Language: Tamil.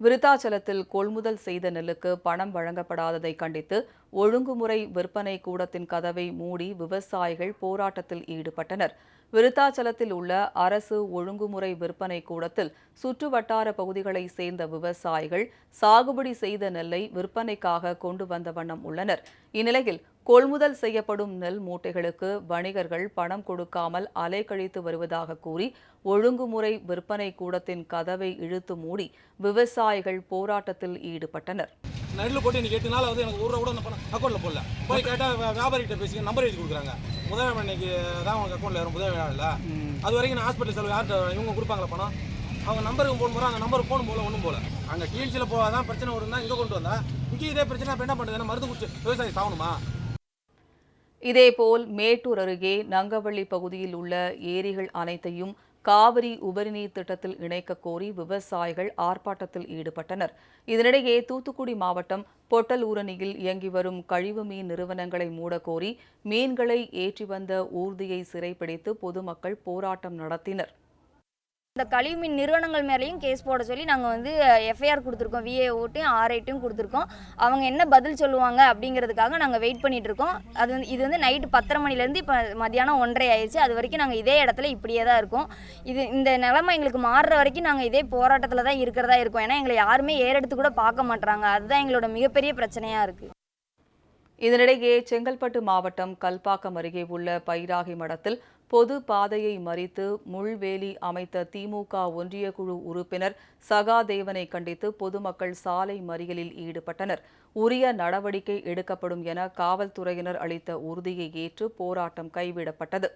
விருத்தாச்சலத்தில் கொள்முதல் செய்த நெல்லுக்கு பணம் வழங்கப்படாததை கண்டித்து ஒழுங்குமுறை விற்பனை கூடத்தின் கதவை மூடி விவசாயிகள் போராட்டத்தில் ஈடுபட்டனர். விருத்தாச்சலத்தில் உள்ள அரசு ஒழுங்குமுறை விற்பனை கூடத்தில் சுற்று வட்டார பகுதிகளைச் சேர்ந்த விவசாயிகள் சாகுபடி செய்த நெல்லை விற்பனைக்காக கொண்டு வந்த வண்ணம் உள்ளனர். இந்நிலையில் கொள்முதல் செய்யப்படும் நெல் மூட்டைகளுக்கு வணிகர்கள் பணம் கொடுக்காமல் அலைக்கழித்து வருவதாக கூறி ஒழுங்குமுறை விற்பனை கூடத்தின் கதவை இழுத்து மூடி விவசாயிகள் போராட்டத்தில் ஈடுபட்டனர். நெல் போட்டு இன்னைக்கு எட்டு நாள் வந்து எனக்கு ஒரு ரூபா கூட அந்த பணம் அக்கௌண்ட்டில் போடல. போய் கேட்டால் வியாபாரிகிட்ட பேசி நம்பர் எழுதி கொடுக்குறாங்க. முதல் இன்னைக்கு தான் அவங்க அக்கௌண்ட்டில் வரும். முதல் இல்லை? அது வரைக்கும் நான் ஹாஸ்பிட்டல் செலவு யார்கிட்ட இவங்க கொடுப்பாங்களா பணம்? அவங்க நம்பருக்கு ஃபோன் போகிறோம் அந்த நம்பர் ஃபோன் போல ஒன்றும் போல. அங்கே கீழ்ச்சியில் போகாதான் பிரச்சனை வரும்னா இங்கே கொண்டு வந்தா. இங்கே இதே பிரச்சனை அப்போ என்ன பண்ணுறது மருந்து குடிச்சு விவசாயி சாகணுமா? இதேபோல் மேட்டூர் அருகே நங்கவள்ளி பகுதியில் உள்ள ஏரிகள் அனைத்தையும் காவிரி உபரிநீர் திட்டத்தில் இணைக்க கோரி விவசாயிகள் ஆர்ப்பாட்டத்தில் ஈடுபட்டனர். இதனிடையே தூத்துக்குடி மாவட்டம் பொட்டலூரணியில் இயங்கி வரும் கழிவு மீன் நிறுவனங்களை மூடக்கோரி மீன்களை ஏற்றி வந்த ஊர்தியை சிறைப்பிடித்து பொதுமக்கள் போராட்டம் நடத்தினர். இந்த கழிவுமின் நிறுவனங்கள் மேலேயும் கேஸ் போட சொல்லி நாங்கள் வந்து எஃப்ஐஆர் கொடுத்துருக்கோம். விஏஓட்டையும் ஆர்ஐட்டையும் கொடுத்துருக்கோம். அவங்க என்ன பதில் சொல்லுவாங்க அப்படிங்கிறதுக்காக நாங்கள் வெயிட் பண்ணிட்டு இருக்கோம். அது வந்து இது வந்து நைட்டு பத்தரை மணிலேருந்து இப்போ மதியானம் ஒன்றரை ஆயிடுச்சு. அது வரைக்கும் நாங்கள் இதே இடத்துல இப்படியே தான் இருக்கோம். இது இந்த நிலைமை எங்களுக்கு மாறுற வரைக்கும் நாங்கள் இதே போராட்டத்தில் தான் இருக்கிறதா இருக்கோம். ஏன்னா எங்களை யாருமே ஏறெடுத்து கூட பார்க்க மாட்டுறாங்க அதுதான் எங்களோட மிகப்பெரிய பிரச்சனையாக இருக்குது இதனிடையே செங்கல்பட்டு மாவட்டம் கல்பாக்கம் அருகே உள்ள பைராகி மடத்தில் பொது பாதையை மறித்து முள்வேலி அமைத்த திமுக ஒன்றிய குழு உறுப்பினர் சகாதேவனை கண்டித்து பொதுமக்கள் சாலை மறியலில் ஈடுபட்டனர். உரிய நடவடிக்கை எடுக்கப்படும் என காவல்துறையினர் அளித்த உறுதியை ஏற்று போராட்டம் கைவிடப்பட்டது.